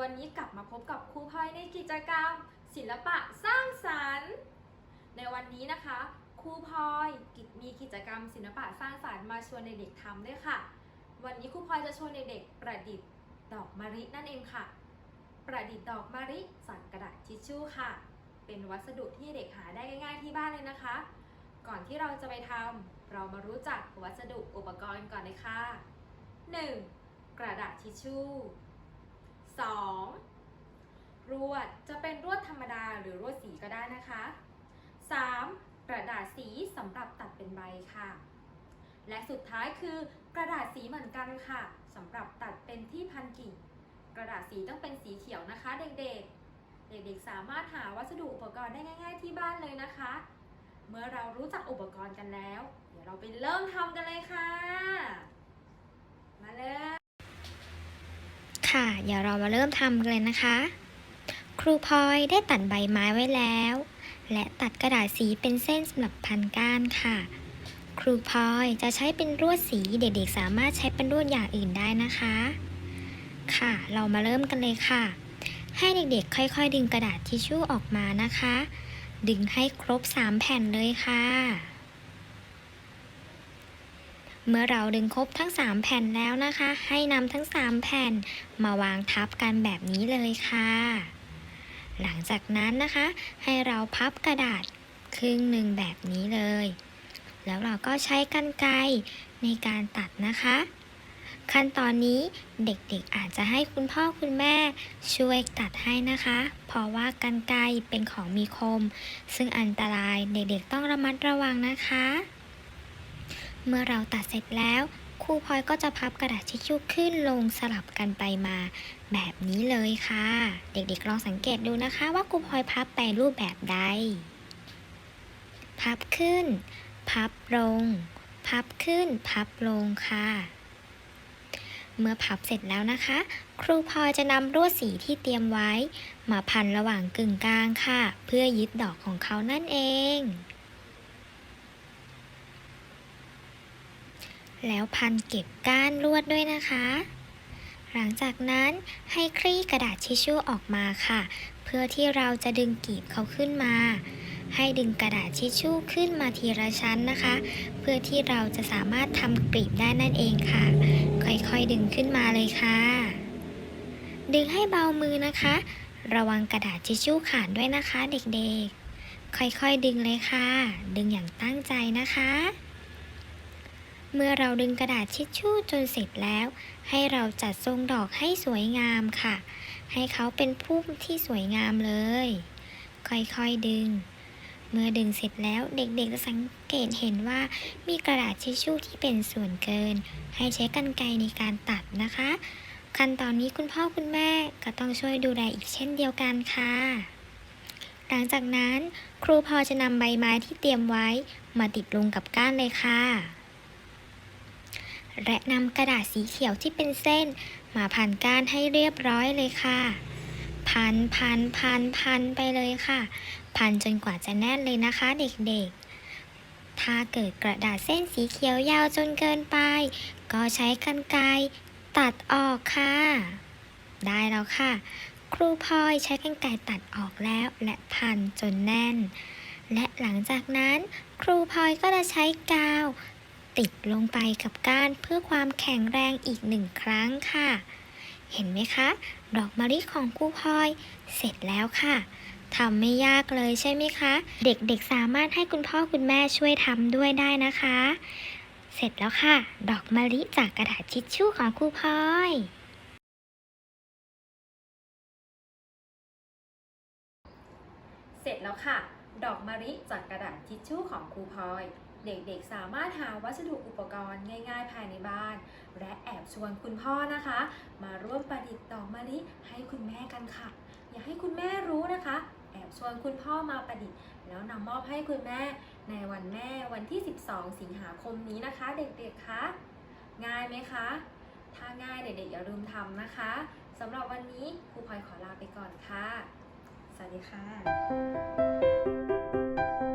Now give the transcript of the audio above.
วันนี้กลับมาพบกับครูพลอยในกิจกรรม ศิลปะสร้างสรรค์ ในวันนี้นะคะครูพลอยมีกิจกรรม ศิลปะสร้างสรรค์มาชวนเด็กๆทำด้วยค่ะ วันนี้ครูพลอยจะชวนเด็กๆประดิษฐ์ดอกมะลินั่นเองค่ะ ประดิษฐ์ดอกมะลิจากกระดาษทิชชู่ค่ะ เป็นวัสดุที่เด็กหาได้ง่าย ๆที่บ้านเลยนะคะ ก่อนที่เราจะไปทำเรามารู้จักวัสดุอุปกรณ์ก่อนเลยค่ะ 1. กระดาษทิชชู่ 2. รวดจะเป็นรวดธรรมดาหรือรวดสีก็ได้นะคะ 3. กระดาษสีสำหรับตัดเป็นใบค่ะ และสุดท้ายคือกระดาษสีเหมือนกันค่ะสำหรับตัดเป็นที่พันกิ่งกระดาษสีต้องเป็นสีเขียวนะคะ เด็กๆ เด็กๆ สามารถหาวัสดุอุปกรณ์ได้ง่าย ๆ ที่บ้านเลยนะคะ เมื่อเรารู้จักอุปกรณ์กันแล้ว เดี๋ยวเราไปเริ่มทำกันเลยค่ะ มาเลย ค่ะ เดี๋ยวเรามาเริ่มทำกันเลยนะคะ ครูพลอยได้ตัดใบไม้ไว้แล้ว และตัดกระดาษสีเป็นเส้นสำหรับพันก้านค่ะ ครูพลอยจะใช้เป็นลวดสีเด็กๆ สามารถใช้เป็นลวดอย่างอื่นได้นะคะ ค่ะ เรามาเริ่มกันเลยค่ะ ให้เด็กๆ ค่อยๆ ดึงกระดาษทิชชู่ออกมานะคะ ดึงให้ครบ 3 แผ่นเลยค่ะ เมื่อเราดึงครบทั้ง 3 แผ่นแล้วนะคะ ให้นำทั้ง 3 แผ่นมาวางทับกันแบบนี้เลยค่ะ หลังจากนั้นนะคะ ให้เราพับกระดาษครึ่งหนึ่งแบบนี้เลย แล้วเราก็ใช้กรรไกรในการตัดนะคะ ขั้นตอนนี้เด็กๆอาจจะให้คุณพ่อคุณแม่ช่วยตัดให้นะคะ เพราะว่ากรรไกรเป็นของมีคม ซึ่งอันตรายเด็กๆต้องระมัดระวังนะคะ เมื่อเราตัดเสร็จแล้วครูพลอยก็จะพับกระดาษทิชชู่ขึ้นลงสลับกันไปมา แบบนี้เลยค่ะ เด็กๆลองสังเกตดูนะคะ ว่าครูพลอยพับไปรูปแบบใด พับขึ้น พับลง พับขึ้น พับลงค่ะ เมื่อพับเสร็จแล้วนะคะ ครูพลอยจะนำลวดสีที่เตรียมไว้ มาพันระหว่างกึ่งกลางค่ะ เพื่อยึดดอกของเขานั่นเอง แล้วพันเก็บก้านลวดด้วยนะคะ หลังจากนั้นให้คลี่กระดาษทิชชู่ออกมาค่ะ เพื่อที่เราจะดึงกีบเขาขึ้นมา ให้ดึงกระดาษทิชชู่ขึ้นมาทีละชั้นนะคะ เพื่อที่เราจะสามารถทำกลีบได้นั่นเองค่ะ ค่อยๆดึงขึ้นมาเลยค่ะ ดึงให้เบามือนะคะ ระวังกระดาษทิชชู่ขาดด้วยนะคะเด็กๆ ค่อยๆดึงเลยค่ะ ดึงอย่างตั้งใจนะคะ เมื่อเราดึงกระดาษทิชชู่จนเสร็จแล้ว ให้เราจัดทรงดอกให้สวยงามค่ะ ให้เขาเป็นพุ่มที่สวยงามเลย ค่อยๆดึง เมื่อดึงเสร็จแล้วเด็กๆจะสังเกตเห็นว่ามีกระดาษทิชชู่ที่เป็นส่วนเกิน ให้ใช้กรรไกรในการตัดนะคะ ขั้นตอนนี้คุณพ่อคุณแม่ก็ต้องช่วยดูแลอีกเช่นเดียวกันค่ะหลังจากนั้นครูพอจะนำใบไม้ที่เตรียมไว้มาติดลงกับก้านเลยค่ะ และนำกระดาษสีเขียวที่เป็นเส้น มาพันก้านให้เรียบร้อยเลยค่ะ พันพันพันพันไปเลยค่ะ พันจนกว่าจะแน่นเลยนะคะเด็กๆ ถ้าเกิดกระดาษเส้นสีเขียวยาวจนเกินไป ก็ใช้กรรไกรตัดออกค่ะ ได้แล้วค่ะ ครูพลอยใช้กรรไกรตัดออกแล้วและพันจนแน่น และหลังจากนั้นครูพลอยก็จะใช้กาว ติดลงไปกับก้านเพื่อความแข็งแรงอีกหนึ่งครั้งค่ะ เห็นไหมคะ ดอกมะลิของครูพลอย เสร็จแล้วค่ะทำไม่ยากเลยใช่ไหมคะ เด็กๆสามารถให้คุณพ่อคุณแม่ช่วยทำด้วยได้นะคะ เสร็จแล้วค่ะ ดอกมะลิจากกระดาษทิชชู่ของครูพลอยเสร็จแล้วค่ะ ดอกมะลิจากกระดาษทิชชู่ของครูพลอย เด็กๆ สามารถหาวัสดุอุปกรณ์ง่าย ๆ ภายในบ้าน และแอบชวนคุณพ่อนะคะ มาร่วมประดิษฐ์ดอกมะลิให้คุณแม่กันค่ะ อย่าให้คุณแม่รู้นะคะ แอบชวนคุณพ่อมาประดิษฐ์ แล้วนำมอบให้คุณแม่ ในวันแม่วันที่ 12 สิงหาคมนี้นะคะ เด็กๆคะง่ายไหมคะ ถ้าง่ายเด็กๆอย่าลืมทำนะคะสำหรับวันนี้ครูพลอยขอลาไปก่อนค่ะ สวัสดีค่ะ